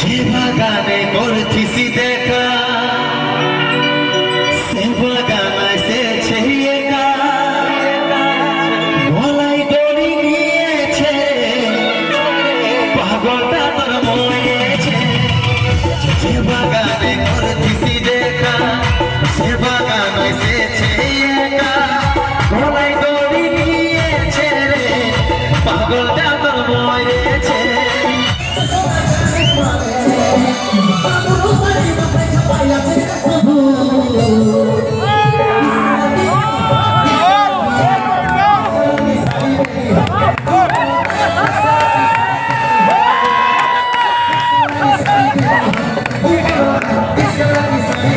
যে বাগানে করছিস দেখা সে বাগান এসেছে একা। গলায় দড়ি নিয়েছে, পাগলটা তোর মরেছে যে বাগানে করছিস দেখা সে বাগান এসেছে একা। গলায় দড়ি নিয়েছে রে, পাগলটা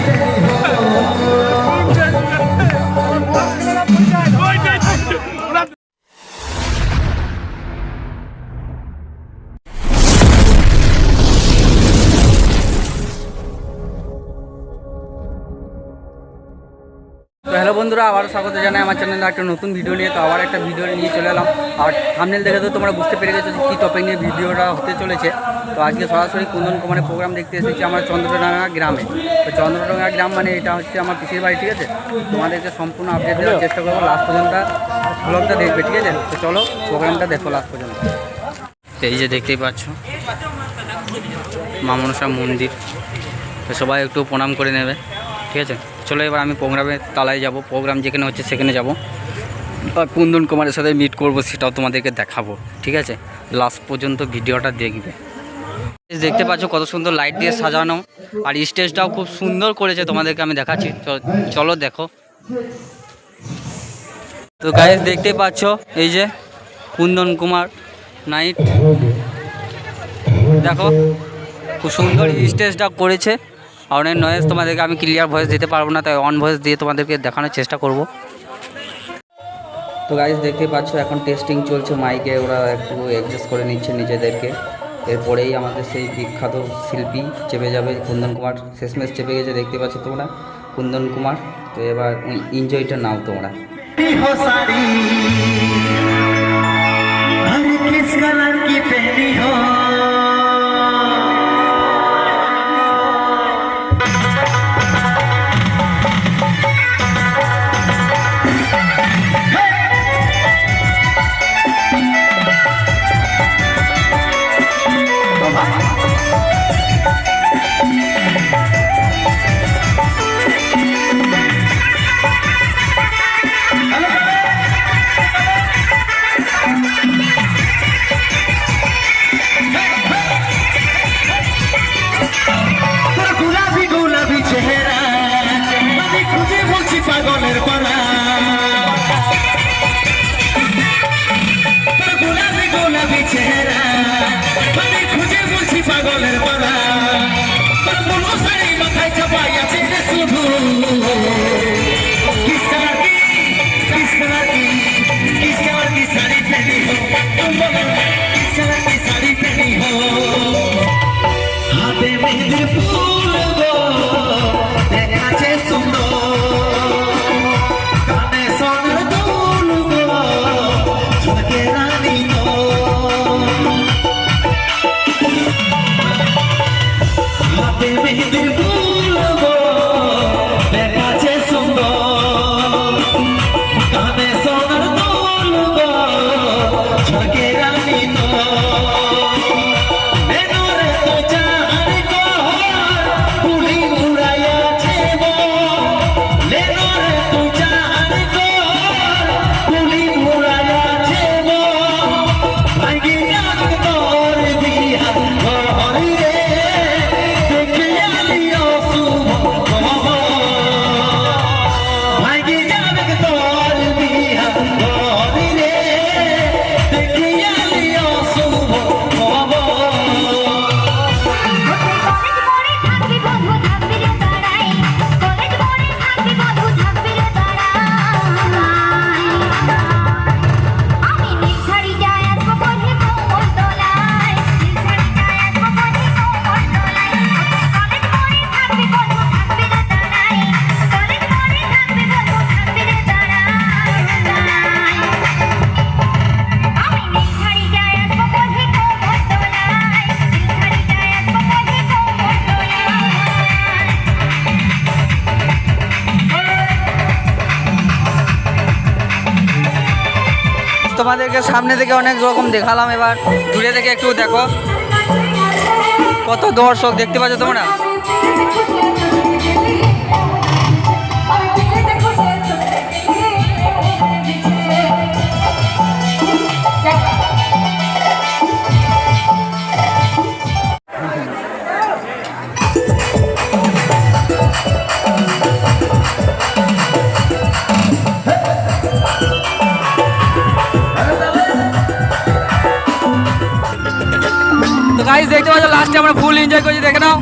তো হ্যালো বন্ধুরা, আবারও স্বাগত জানাই আমার চ্যানেলে একটা নতুন ভিডিও নিয়ে। তো আবার একটা ভিডিও নিয়ে চলে এলাম। আর থামনেল দেখে তো তোমরা বুঝতে পেরে গেছো যে কী টপিক নিয়ে ভিডিওটা হতে চলেছে। তো আজকে সরাসরি কুন্দন কুমারের প্রোগ্রাম দেখতে এসেছি আমার চন্দ্রডাঙ্গা গ্রামে। তো চন্দ্রডাঙ্গা গ্রাম মানে এটা হচ্ছে আমার পিসির বাড়ি, ঠিক আছে? তোমাদেরকে সম্পূর্ণ আপডেট দেওয়ার চেষ্টা করব। লাস্ট পর্যন্ত ব্লগটা দেখবে, ঠিক আছে? তো চলো প্রোগ্রামটা দেখো লাস্ট পর্যন্ত। এই যে দেখতেই পাচ্ছ, মা মনসা মন্দির। তো সবাই একটু প্রণাম করে নেবে, ঠিক আছে? চলো এবার আমি প্রোগ্রামে তালায় যাব, প্রোগ্রাম যেখানে হচ্ছে সেখানে যাব। আর কুন্দন কুমারের সাথে মিট করব, সেটাও তোমাদেরকে দেখাবো, ঠিক আছে? লাস্ট পর্যন্ত ভিডিওটা দেখবে। দেখতে পাচ্ছ কত সুন্দর লাইট দিয়ে সাজানো, আর স্টেজটাও খুব সুন্দর করেছে তোমাদেরকে আমি দেখাচ্ছি। চলো দেখো। তো গাইজ দেখতে পাচ্ছ এই যে কুন্দন কুমার নাইট দেখো, খুব সুন্দর স্টেজটা করেছে। আর অনেক নয়েজ তোমাদেরকে আমি ক্লিয়ার ভয়েস দিতে পারবো না তাই অন ভয়েস দিয়ে তোমাদেরকে দেখানোর চেষ্টা করব তো গাইজ দেখতে পাচ্ছ এখন টেস্টিং চলছে মাইকে ওরা একটু অ্যাডজাস্ট করে নিচ্ছে নিজেদেরকে এরপরেই আমাদের সেই বিখ্যাত শিল্পী চেপে যাবে কুন্দন কুমার শেষমেশ চেপে গেছে দেখতে পাচ্ছ তোমরা কুন্দন কুমার তো এবার এনজয়টা নাও তোমরা हो साड़ी हर किस कलर की पहनी हो তোর গুলাবি গুলাবি চেহারা। আমি খুঁজে বলছি পাগলের পালা। তোর গুলাবি গুলাবি চেহারা। আমি খুঁজে বলছি পাগলের পালা। তোর মনো শাড়ি মাথায় চাপাই আছে রে শুধু। কিস কালার কি? কিস কালার কি? শাড়ি দেখাচ্ছে সুন্দর। কানে সোনার দুল গো ঝলকে রানী হাতে মেহেদির ফুল তোমাদেরকে সামনে থেকে অনেক রকম দেখালাম এবার। দূরে থেকে একটু দেখো। কত দর্শক দেখতে পাচ্ছ তোমরা? তো গাইস দেখতে পাচ্ছ লাস্টে আমরা ফুল এনজয় করছি দেখে নাও।